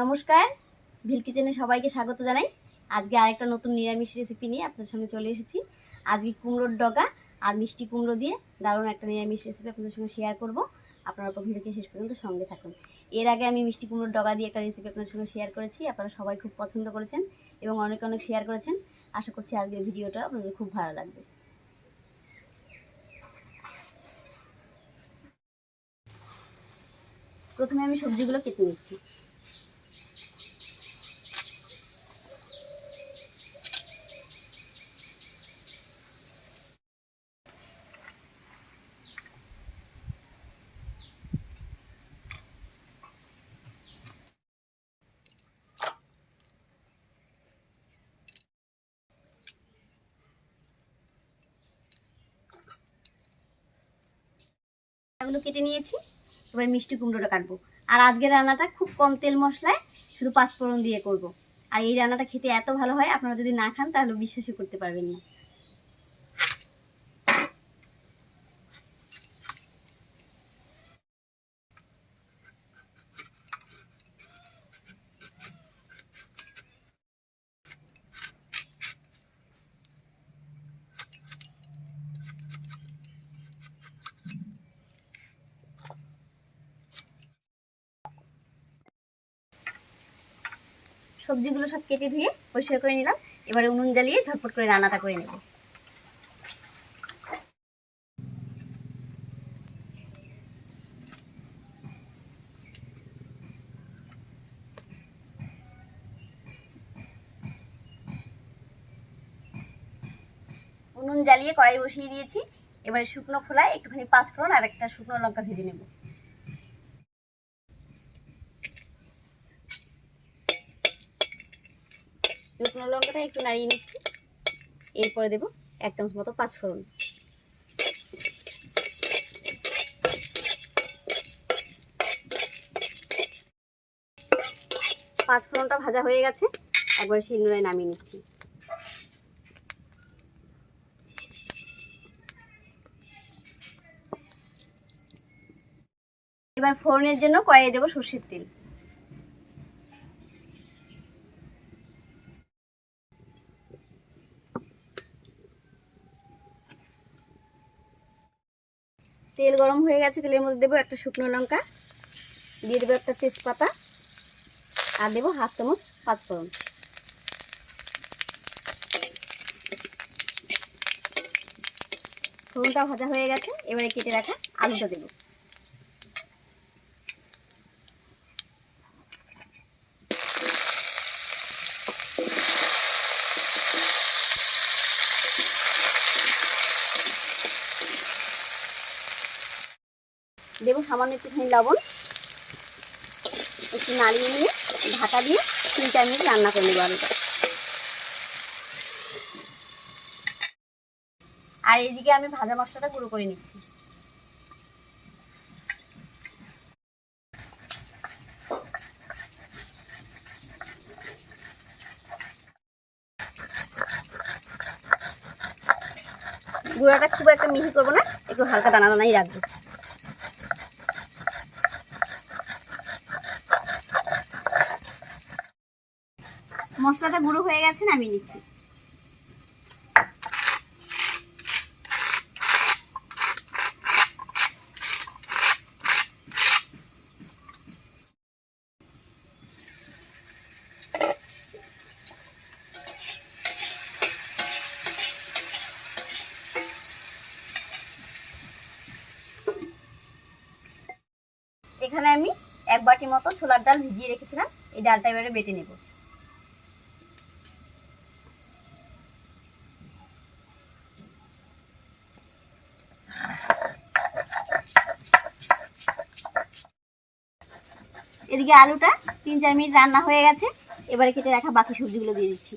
নমস্কার। ভিল কিচেনে সবাইকে স্বাগত জানাই। আজকে আরেকটা নতুন নিরামিষ রেসিপি নিয়ে আপনার সামনে চলে এসেছি। আজকে কুমড়োর ডগা আর মিষ্টি কুমড়ো দিয়ে দারুণ একটা নিরামিষ রেসিপি আপনাদের সঙ্গে শেয়ার করব। আপনারা থেকে শেষ পর্যন্ত সঙ্গে থাকুন। এর আগে আমি মিষ্টি কুমড়োর ডগা দিয়ে একটা রেসিপি আপনার সঙ্গে শেয়ার করেছি। আপনারা সবাই খুব পছন্দ করেছেন এবং অনেক অনেক শেয়ার করেছেন। আশা করছি আজকের ভিডিওটা আপনাদের খুব ভালো লাগবে। প্রথমে আমি সবজিগুলো কেটে নিচ্ছি। এগুলো কেটে নিয়েছি, এবার মিষ্টি কুমড়োটা কাটবো আর আজকের রান্নাটা খুব কম তেল মশলায় শুধু পাঁচফোড়ন দিয়ে করব। আর এই রান্নাটা খেতে এত ভালো হয়, আপনারা যদি না খান তাহলে বিশ্বাসই করতে পারবেন না সবজিগুলো সব কেটে ধুয়ে পরিষ্কার করে নিলাম। এবারে উনুন জ্বালিয়ে ঝটপট করে রান্নাটা করে নেব। উনুন জ্বালিয়ে কড়াই বসিয়ে দিয়েছি। এবারে শুকনো খোলায় একটুখানি পাঁচফোড়ন আর একটা শুকনো লঙ্কা ভেজে নেব। শুকনো লঙ্কাটা একটু নাড়িয়ে নিচ্ছি। এরপরে দেবো এক চামচ মতো পাঁচফোড়ন। পাঁচফোড়নটা ভাজা হয়ে গেছে, একবার শিলনোড়ায় নামিয়ে নিচ্ছি। এবার ফোড়নের জন্য কড়াইয়ে দেবো সর্ষের তেল। তেল গরম হয়ে গেছে, তেলের মধ্যে দেবো একটা শুকনো লঙ্কা, দিয়ে দেবো একটা তেজপাতা, আর দেবো হাফ চামচ পাঁচফোড়ন। ফোড়নটা ভাজা হয়ে গেছে, এবারে কেটে রাখা আলুটা দেবো। সামান্য একটুখানি লবণ, একটু নাড়িয়ে নিয়ে ঢাকা দিয়ে তিন চার মিনিট রান্না করে নেব আলুটা আর এদিকে আমি ভাজা মশলাটা গুঁড়ো করে নিচ্ছি। গুঁড়াটা খুব একটা মিহি করব না, একটু হালকা দানা দানাই রাখব মশলাটা গুঁড়ো হয়ে গেছে নামিয়ে নিচ্ছি। এখানে আমি এক বাটি মতো ছোলার ডাল ভিজিয়ে রেখেছিলাম। এই ডালটা এবারে বেটে নেব। এদিকে আলুটা তিন চার মিনিট রান্না হয়ে গেছে। এবারে কেটে রাখা বাকি সবজিগুলো দিয়ে দিচ্ছি।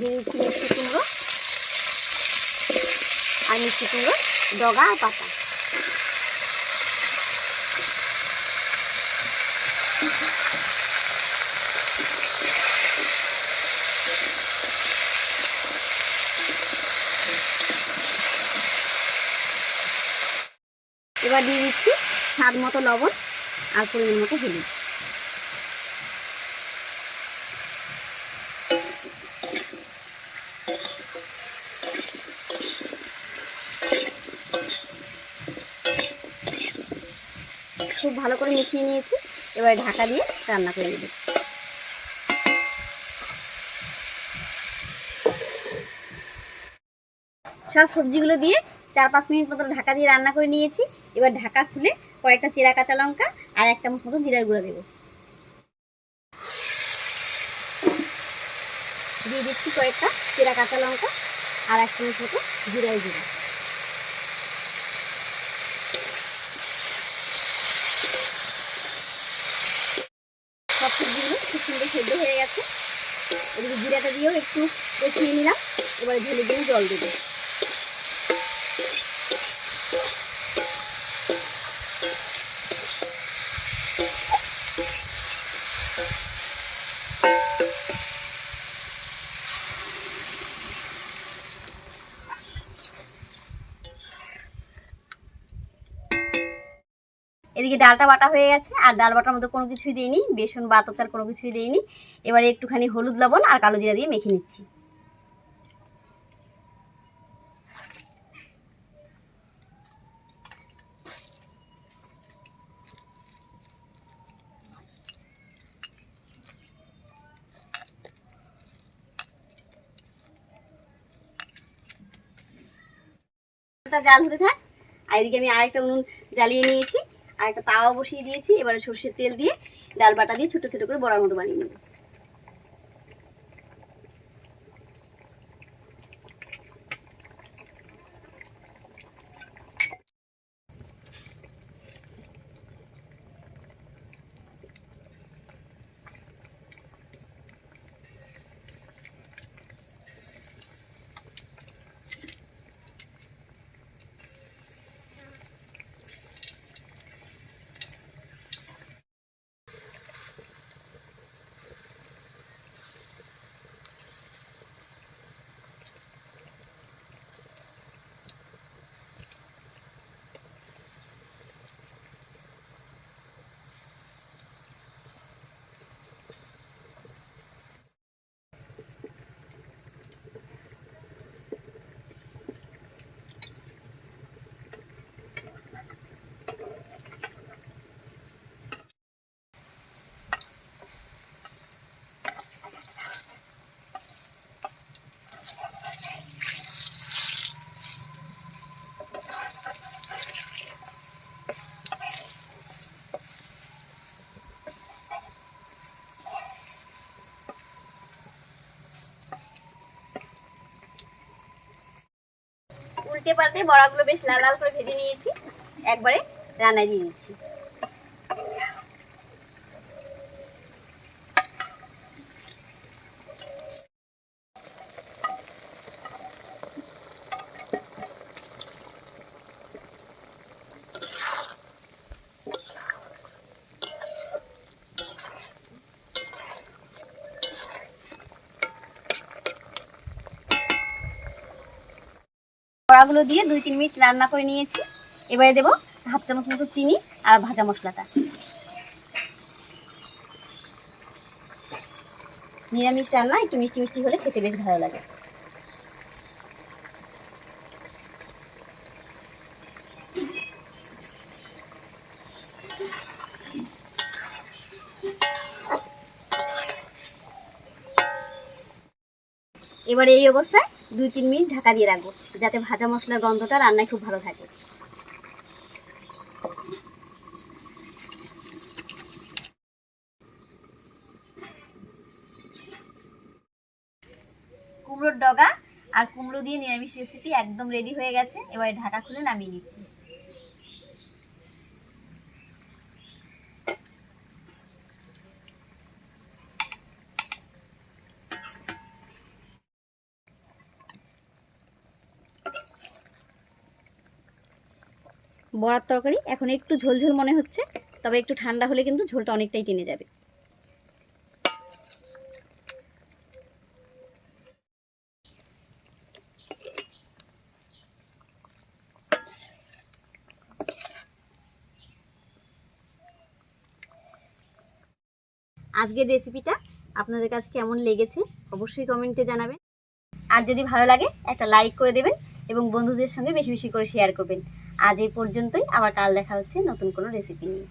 দিয়ে মিষ্টি কুমড়ো আর মিষ্টি কুমড়ো, ডগা আর পাতা এবার দিয়ে দিচ্ছি স্বাদ মতো লবণ আর পরিমাণ মতো হলুদ। খুব ভালো করে মিশিয়ে নিয়েছি। এবার ঢাকা দিয়ে রান্না করে নেব। সব সবজিগুলো দিয়ে চার পাঁচ মিনিট মতো ঢাকা দিয়ে রান্না করে নিয়েছি। এবার ঢাকা খুলে কয়েকটা চেরা কাঁচা লঙ্কা আর এক চামচ মতো জিরার গুঁড়ো দেবো। দিয়ে দিচ্ছি কয়েকটা চেরা কাঁচা লঙ্কা আর এক চামচ মতো জিরার গুঁড়ো। সব সবজিগুলো খুব সুন্দর সেদ্ধ হয়ে গেছে। এদিকে জিরাটা দিয়েও একটু কষিয়ে নিলাম। এবারে ঢেলে দিয়ে জল দেবো। এদিকে ডালটা বাটা হয়ে গেছে, আর ডাল বাটার মধ্যে কোনো কিছুই দিইনি, বেসন বা আতপ চাল কোনো কিছুই দিইনি। এবারে একটুখানি হলুদ লবণ আর কালো জিরা দিয়ে মেখে নিচ্ছি। ডালটা জাল হতে থাক। আর এদিকে আমি আরেকটা উনুন জ্বালিয়ে নিয়েছি আর একটা তাওয়া বসিয়ে দিয়েছি। এবারে সর্ষের তেল দিয়ে ডাল বাটা দিয়ে ছোটো ছোটো করে বড়ার মতো বানিয়ে নেব। উল্টে পাল্টে বড়াগুলো বেশ লাল লাল করে ভেজে নিয়েছি। একবারে রান্নায় দিয়ে দিচ্ছি। বড়াগুলো দিয়ে দুই তিন মিনিট রান্না করে নিয়েছি। এবারে দেবো হাফ চামচ মতো চিনি আর ভাজা মশলাটা। নিরামিষ রান্না, একটু মিষ্টি মিষ্টি হলে খেতে বেশ ভালো লাগে। এবারে এই অবস্থায় দুই তিন মিনিট ঢাকা দিয়ে রাখব, যাতে ভাজা মশলার গন্ধটা রান্নায় খুব ভালো থাকে। কুমড়োর ডগা আর কুমড়ো দিয়ে নিরামিষ রেসিপি একদম রেডি হয়ে গেছে, এবারে ঢাকা খুলে নামিয়ে নিচ্ছি। বড়ার তরকারি। এখন একটু ঝোলঝোল মনে হচ্ছে, তবে একটু ঠান্ডা হলে কিন্তু ঝোলটা অনেকটাই টেনে যাবে। আজকের রেসিপিটা আপনাদের কাছে কেমন লেগেছে অবশ্যই কমেন্টে জানাবেন। আর যদি ভালো লাগে, একটা লাইক করে দেবেন এবং বন্ধুদের সঙ্গে বেশি বেশি করে শেয়ার করবেন। আজ এই পর্যন্তই। আবার কাল দেখা হচ্ছে নতুন কোনো রেসিপি নিয়ে।